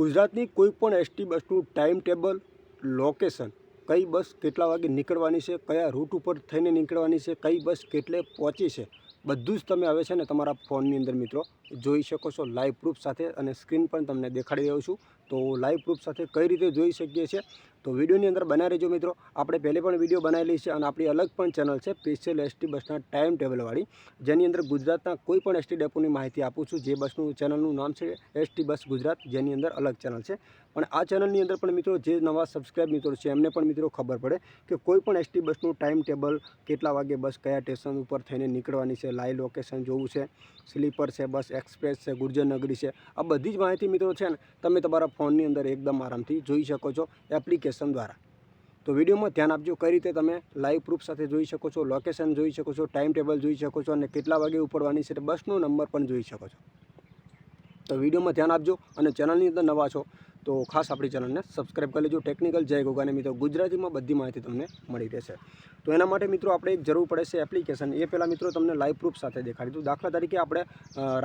ગુજરાતની કોઈ પણ એસટી બસનું ટાઈમ ટેબલ લોકેશન, કઈ બસ કેટલા વાગે નીકળવાની છે, કયા રૂટ ઉપર થઈને નીકળવાની છે, કઈ બસ કેટલે પહોંચી છે, બધું જ તમે હવે છે ને તમારા ફોનની અંદર મિત્રો જોઈ શકો છો, લાઈવ પ્રૂફ સાથે અને સ્ક્રીન પણ તમને દેખાડી રહ્યો છું. તો લાઈવ પ્રૂફ સાથે કઈ રીતે જોઈ શકીએ છીએ? તો વિડીયોની અંદર બનાવી રહેજો મિત્રો. આપણે પહેલે પણ વીડિયો બનાવેલી છે અને આપણી અલગ પણ ચેનલ છે સ્પેશિયલ એસટી બસના ટાઈમ ટેબલવાળી જેની અંદર ગુજરાતના કોઈ પણ એસટી ડેપોની માહિતી આપું છું. જે બસનું ચેનલનું નામ છે એસટી બસ ગુજરાત, જેની અંદર અલગ ચેનલ છે. પણ આ ચેનલની અંદર પણ મિત્રો જે નવા સબસ્ક્રાઈબ મિત્રો છે, એમને પણ મિત્રો ખબર પડે કે કોઈ પણ એસટી બસનું ટાઈમ ટેબલ કેટલા વાગે બસ કયા સ્ટેશન ઉપર થઈને નીકળવાની છે લાઈવ લોકેશન જોવું છે સ્લીપર છે, બસ એક્સપ્રેસ છે ગુર્જરનગરી છે. આ બધી જ માહિતી મિત્રો છે ને તમે તમારા ફોનની અંદર એકદમ આરામથી જોઈ શકો છો એપ્લિકેશન દ્વારા. તો વિડીયોમાં ધ્યાન આપજો કઈ રીતે તમે લાઈવ પ્રૂફ સાથે જોઈ શકો છો, લોકેશન જોઈ શકો છો, ટાઈમ ટેબલ જોઈ શકો છો અને કેટલા વાગે ઉપડવાની છે બસનો નંબર પણ જોઈ શકો છો. તો વિડીયોમાં ધ્યાન આપજો અને ચેનલની અંદર નવા છો તો ખાસ આપણી ચેનલને સબસ્ક્રાઈબ કરી લેજો. ટેકનિકલ જય ગોગાને મિત્રો, ગુજરાતીમાં બધી માહિતી તમને મળી રહેશે. તો એના માટે મિત્રો આપણે એક જરૂર પડે છે એપ્લિકેશન એ પહેલાં મિત્રો તમને લાઈવ પ્રૂફ સાથે દેખાડી દઉં. દાખલા તરીકે આપણે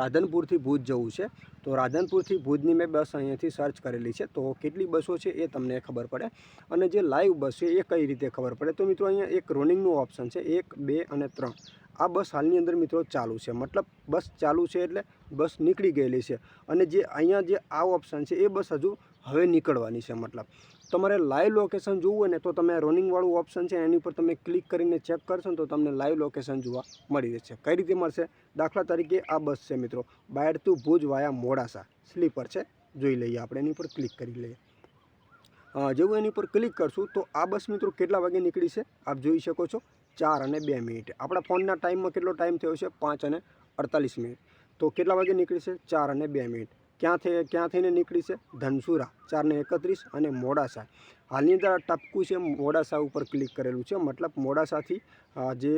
રાધનપુરથી ભુજ જવું છે. તો રાધનપુરથી ભુજની મેં બસ અહીંયાથી સર્ચ કરેલી છે. તો કેટલી બસો છે એ તમને ખબર પડે. અને જે લાઈવ બસ છે એ કઈ રીતે ખબર પડે? તો મિત્રો અહીંયા એક રોનિંગનું ઓપ્શન છે. એક, બે અને ત્રણ. આ બસ હાલની અંદર મિત્રો ચાલુ છે. મતલબ બસ ચાલુ છે એટલે બસ નીકળી ગયેલી છે. અને જે અહીંયા જે આ ઓપ્શન છે એ બસ હજુ હવે નીકળવાની છે, મતલબ. તમારે લાઈવ લોકેશન જોવું હોય ને, તો તમે રોનિંગવાળું ઓપ્શન છે, એની ઉપર તમે ક્લિક કરીને ચેક કરશો ને, તો તમને લાઈવ લોકેશન જોવા મળી રહેશે. કઈ રીતે મળશે? દાખલા તરીકે આ બસ છે, મિત્રો. Bayad to Bhuj via Modasa. Sleeper છે. જોઈ લઈએ આપણે, એની ઉપર ક્લિક કરી લઈએ. જેવું એની ઉપર ક્લિક કરશું, તો આ બસ મિત્રો, કેટલા વાગે નીકળી છે? આપ જોઈ શકો છો, ચાર અને બે મિનિટ. આપણા ફોનના ટાઈમમાં કેટલો ટાઈમ થયો છે? પાંચ અને અડતાલીસ મિનિટ. તો કેટલા વાગે નીકળી છે? ચાર અને બે મિનિટ. ક્યાં થઈ ક્યાં થઈને નીકળી છે? ધનસુરા, ચારને એકત્રીસ અને મોડાસા. હાલની અંદર ટપકું છે, મોડાસા ઉપર ક્લિક કરેલું છે. મતલબ મોડાસાથી જે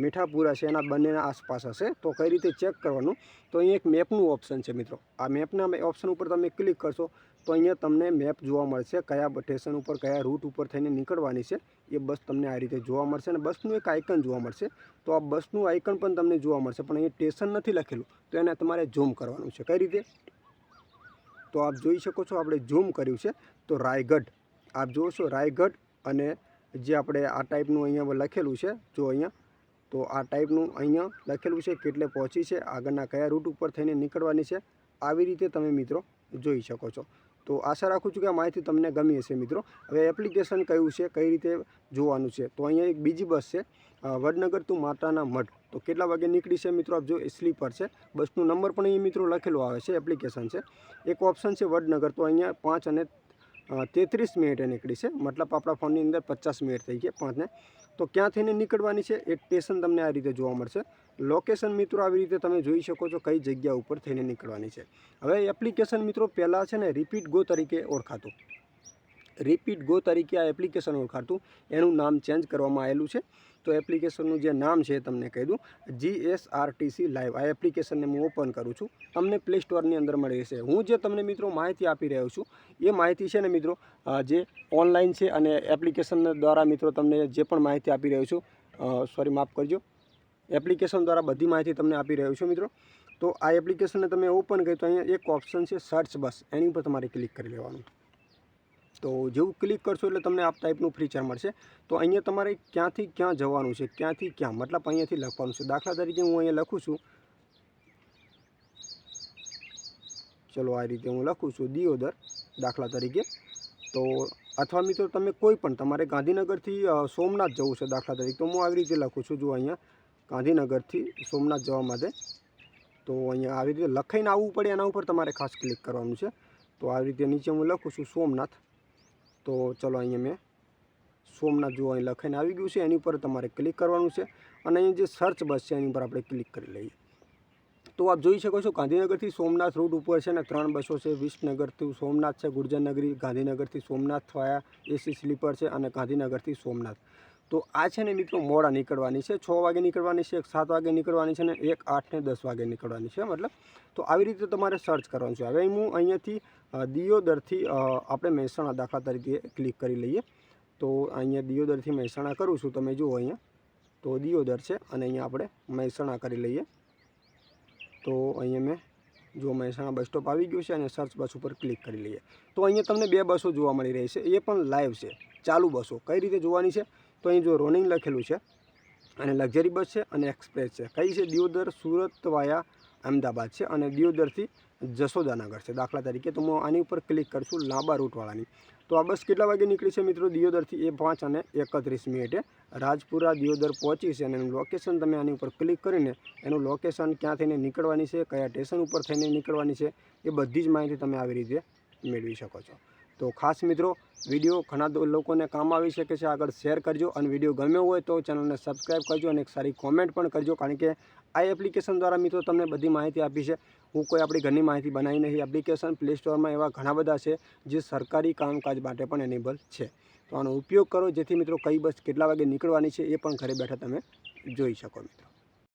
મીઠાપુરા છે, એના બંનેના આસપાસ હશે. તો કઈ રીતે ચેક કરવાનું? તો અહીંયા એક મેપનું ઓપ્શન છે મિત્રો. આ મેપના ઓપ્શન ઉપર તમે ક્લિક કરશો, તો અહીંયા તમને મેપ જોવા મળશે કયા સ્ટેશન ઉપર, કયા રૂટ ઉપર થઈને નીકળવાની છે. એ બસ તમને આ રીતે જોવા મળશે અને બસનું એક આઇકન જોવા મળશે. તો આ બસનું આઇકન પણ તમને જોવા મળશે. પણ અહીંયા સ્ટેશન નથી લખેલું. તો એને તમારે ઝૂમ કરવાનું છે. કઈ રીતે? તો આપ જોઈ શકો છો આપણે ઝૂમ કર્યું છે. તો રાયગઢ, આપ જુઓ છો રાયગઢ અને જે આપણે આ ટાઈપનું અહીંયા લખેલું છે, જો અહીંયા, તો આ ટાઈપનું અહીંયા લખેલું છે કેટલે પહોંચી છે, આગળના કયા રૂટ ઉપર થઈને નીકળવાની છે, આવી રીતે તમે મિત્રો જોઈ શકો છો. તો આશા રાખું છું કે આ માહિતી તમને ગમી હશે મિત્રો. હવે એપ્લિકેશન કયું છે, કઈ રીતે જોવાનું છે, તો અહીંયા એક બીજી બસ છે વડનગર ટુ માતાના મઢ. તો કેટલા વાગે નીકળી છે મિત્રો? આપ જો એ સ્લીપર છે. બસનું નંબર પણ અહીં મિત્રો લખેલો આવે છે, એપ્લિકેશન છે. એક ઓપ્શન છે વડનગર. તો અહીંયા પાંચ અને તેત્રીસ મિનિટે નીકળી છે. મતલબ આપણા ફોનની અંદર પચાસ મિનિટ થઈ ગયા પાંચને. તો ક્યાં થઈને નીકળવાની છે એ સ્ટેશન તમને આ રીતે જોવા મળશે. લોકેશન મિત્રો આવી રીતે તમે જોઈ શકો છો કઈ જગ્યા ઉપર થઈને નીકળવાની છે. હવે એપ્લિકેશન મિત્રો પહેલાં છે ને, રિપીટ ગો તરીકે ઓળખાતું. રિપીટ ગો તરીકે આ એપ્લિકેશન ઓળખાતું. એનું નામ ચેન્જ કરવામાં આવેલું છે. તો એપ્લિકેશનનું જે નામ છે એ તમને કહી દઉં. જીએસઆરટીસી લાઈવ આ એપ્લિકેશનને હું ઓપન કરું છું. તમને પ્લે સ્ટોરની અંદર મળી રહેશે. હું જે તમને મિત્રો માહિતી આપી રહ્યો છું, એ માહિતી છે ને મિત્રો જે ઓનલાઈન છે અને એપ્લિકેશન દ્વારા મિત્રો તમને જે પણ માહિતી આપી રહ્યો છું સોરી માફ કરજો. એપ્લિકેશન દ્વારા બધી માહિતી તમને આપી રહ્યો છું મિત્રો. તો આ એપ્લિકેશનને તમે ઓપન કરી તો અહીંયા એક ઓપ્શન છે સર્ચ બસ એની ઉપર તમારે ક્લિક કરી લેવાનું. તો જેવું ક્લિક કરશો એટલે તમને આ ટાઈપનું ફીચર મળશે. તો અહીંયા તમારે ક્યાંથી ક્યાં જવાનું છે, ક્યાંથી ક્યાં? મતલબ અહીંયાથી લખવાનું છે. દાખલા તરીકે હું અહીંયા લખું છું. ચલો આ રીતે હું લખું છું, દિયોદર દાખલા તરીકે. તો અથવા મિત્રો તમે કોઈ પણ, તમારે ગાંધીનગરથી સોમનાથ જવું છે દાખલા તરીકે. તો હું આવી રીતે લખું છું જો અહીંયા. ગાંધીનગરથી સોમનાથ જવા માટે. તો અહીંયા આવી રીતે લખાઈને આવવું પડે, એના ઉપર તમારે ખાસ ક્લિક કરવાનું છે. તો આવી રીતે નીચે હું લખું છું, સોમનાથ. તો ચલો અહીંયા મેં સોમનાથ જો અહીં લખાઈને આવી ગયું છે. એની ઉપર તમારે ક્લિક કરવાનું છે અને અહીં જે સર્ચ બસ છે એની ઉપર આપણે ક્લિક કરી લઈએ. તો આપ જોઈ શકો છો ગાંધીનગરથી સોમનાથ રૂટ ઉપર છે ને ત્રણ બસો છે. વિસનગરથી સોમનાથ છે ગુર્જરનગરી ગાંધીનગરથી સોમનાથ થયા એસી સ્લીપર છે અને ગાંધીનગરથી સોમનાથ. તો આ છે ને મિત્રો મોડા નીકળવાની છે, છ વાગે નીકળવાની છે, એક સાત વાગે નીકળવાની છે ને એક આઠ ને દસ વાગે નીકળવાની છે, મતલબ તો આવી રીતે તમારે સર્ચ કરવાનું છે. હવે હું અહીંયાથી દિયોદરથી આપણે મહેસાણા દાખલા તરીકે ક્લિક કરી લઈએ. તો અહીંયા દિયોદરથી મહેસાણા કરું છું. તમે જુઓ અહીંયા. તો દિયોદર છે અને અહીંયા આપણે મહેસાણા કરી લઈએ. તો અહીંયા મેં જો મહેસાણા બસ સ્ટોપ આવી ગયું છે અને સર્ચ બસ ઉપર ક્લિક કરી લઈએ. તો અહીંયા તમને બે બસો જોવા મળી રહી છે. એ પણ લાઈવ છે. ચાલુ બસો. કઈ રીતે જોવાની છે? તો અહીં જો રોનિંગ લખેલું છે, અને લક્ઝરી બસ છે અને એક્સપ્રેસ છે. કઈ છે? દિયોદર, સુરત, વાયા, અમદાવાદ છે અને દિયોદરથી જશોદાનગર છે. દાખલા તરીકે તો હું આની ઉપર ક્લિક કરશું લાંબા રૂટવાળાની. તો આ બસ કેટલા વાગે નીકળી છે મિત્રો? દિયોદરથી એ પાંચ અને એકત્રીસ મિનિટે. રાજપુરા, દિયોદર પહોંચી છે અને એનું લોકેશન તમે આની ઉપર ક્લિક કરીને એનું લોકેશન ક્યાં થઈને નીકળવાની છે, કયા સ્ટેશન ઉપર થઈને નીકળવાની છે, એ બધી જ માહિતી તમે આવી રીતે મેળવી શકો છો. તો ખાસ મિત્રો, વીડિયો ઘણા લોકોને કામ આવી શકે છે, આગળ શેર કરજો અને વીડિયો ગમ્યો હોય તો ચેનલને સબસ્ક્રાઈબ કરજો અને એક સારી કોમેન્ટ પણ કરજો, કારણ કે આ એપ્લિકેશન દ્વારા મિત્રો તમને બધી માહિતી આપી છે. હું કોઈ આપણી ઘરની માહિતી બનાવી નહીં. એપ્લિકેશન પ્લે સ્ટોરમાં એવા ઘણા બધા છે, જે સરકારી કામકાજ માટે પણ એનેબલ છે. તો આનો ઉપયોગ કરો, જેથી મિત્રો કઈ બસ કેટલા વાગે નીકળવાની છે એ પણ ઘરે બેઠા તમે જોઈ શકો મિત્રો.